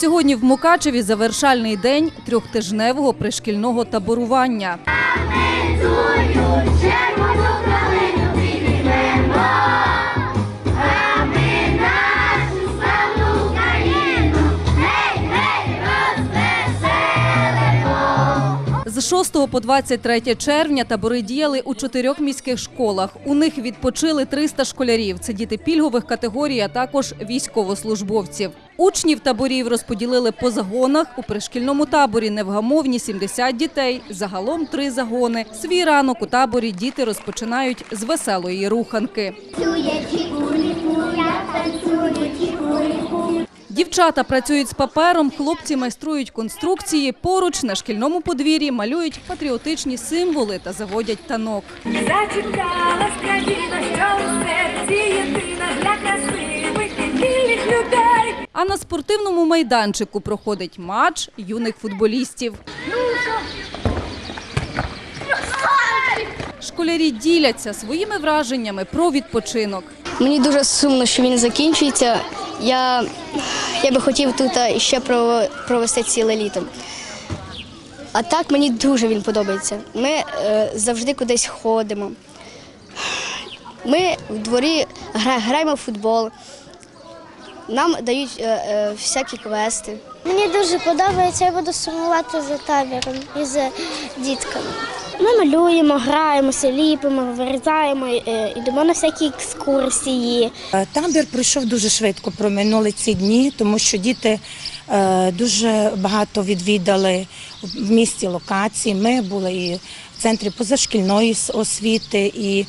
Сьогодні в Мукачеві завершальний день трьохтижневого пришкільного таборування. З 6 по 23 червня табори діяли у чотирьох міських школах. У них відпочили 300 школярів. Це діти пільгових категорій, а також військовослужбовців. Учнів таборів розподілили по загонах. У пришкільному таборі невгамовні 70 дітей. Загалом три загони. Свій ранок у таборі діти розпочинають з веселої руханки. Танцює чікуліку. Дівчата працюють з папером, хлопці майструють конструкції. Поруч на шкільному подвір'ї малюють патріотичні символи та заводять танок. Зачекалась країна, що у серці єдина для красивих і вільних людей. А на спортивному майданчику проходить матч юних футболістів. Школярі діляться своїми враженнями про відпочинок. Мені дуже сумно, що він закінчується. Я, я би хотів тут ще прово- провести ціле літо. А так мені дуже він подобається. Ми е, завжди кудись ходимо. Ми в дворі граємо в футбол. Нам дають е, е, всякі квести. Мені дуже подобається, я буду сумувати за табором і за дітками. Ми малюємо, граємося, ліпимо, вирізаємо, е, йдемо на всякі екскурсії. Табір пройшов дуже швидко, проминули ці дні, тому що діти е, дуже багато відвідали в місті локацій. Ми були і в центрі позашкільної освіти, і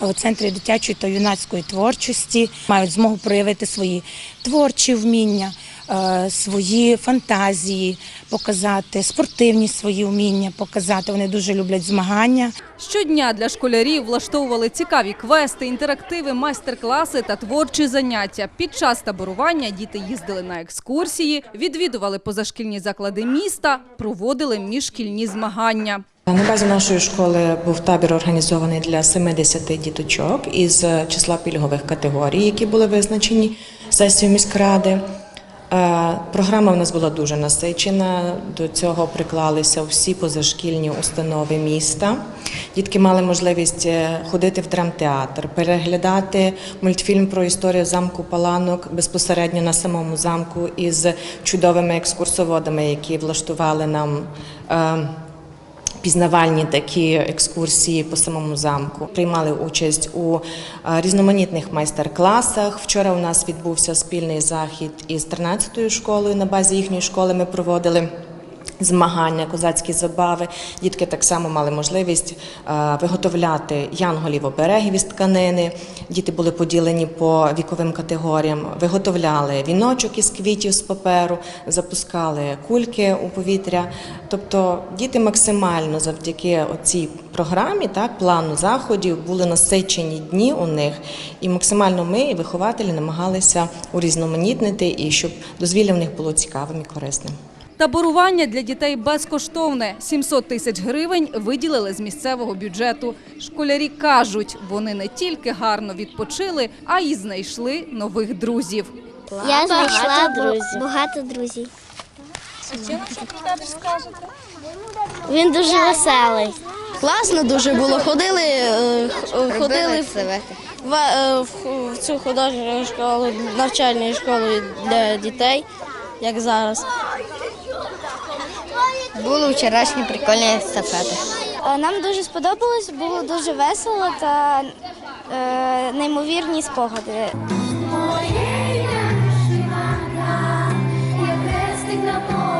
в центрі дитячої та юнацької творчості. Мають змогу проявити свої творчі вміння, е, свої фантазії, показати спортивні свої вміння, показати. Вони дуже люблять змагання. Щодня для школярів влаштовували цікаві квести, інтерактиви, майстер-класи та творчі заняття. Під час таборування діти їздили на екскурсії, відвідували позашкільні заклади міста, проводили міжшкільні змагання. На базі нашої школи був табір організований для 70 діточок із числа пільгових категорій, які були визначені сесією міськради. Е, Програма в нас була дуже насичена. До цього приклалися всі позашкільні установи міста. Дітки мали можливість е, ходити в драмтеатр, переглядати мультфільм про історію замку Паланок безпосередньо на самому замку із чудовими екскурсоводами, які влаштували нам. Пізнавальні такі екскурсії по самому замку. Приймали участь у е, різноманітних майстер-класах. Вчора у нас відбувся спільний захід із 13-ю школою. На базі їхньої школи ми проводили. Змагання, козацькі забави. Дітки так само мали можливість е, виготовляти янголів оберегів із тканини. Діти були поділені по віковим категоріям, виготовляли віночок із квітів з паперу, запускали кульки у повітря. Тобто діти максимально завдяки цій програмі, так, плану заходів, були насичені дні у них, і максимально ми, вихователі, намагалися урізноманітнити і щоб дозвілля в них було цікавим і корисним. Таборування для дітей безкоштовне. 700 тисяч гривень виділили з місцевого бюджету. Школярі кажуть, вони не тільки гарно відпочили, а й знайшли нових друзів. Я знайшла друзів. багато друзів. Він дуже веселий. Класно дуже було. Ходили, е, ходили в, в, е, в- в цю художню школу, навчальну школу для дітей, як зараз. Були вчорашні прикольні естафети. Е, Нам дуже сподобалось, було дуже весело та е, неймовірні спогади. Моєї як хрестик на полі.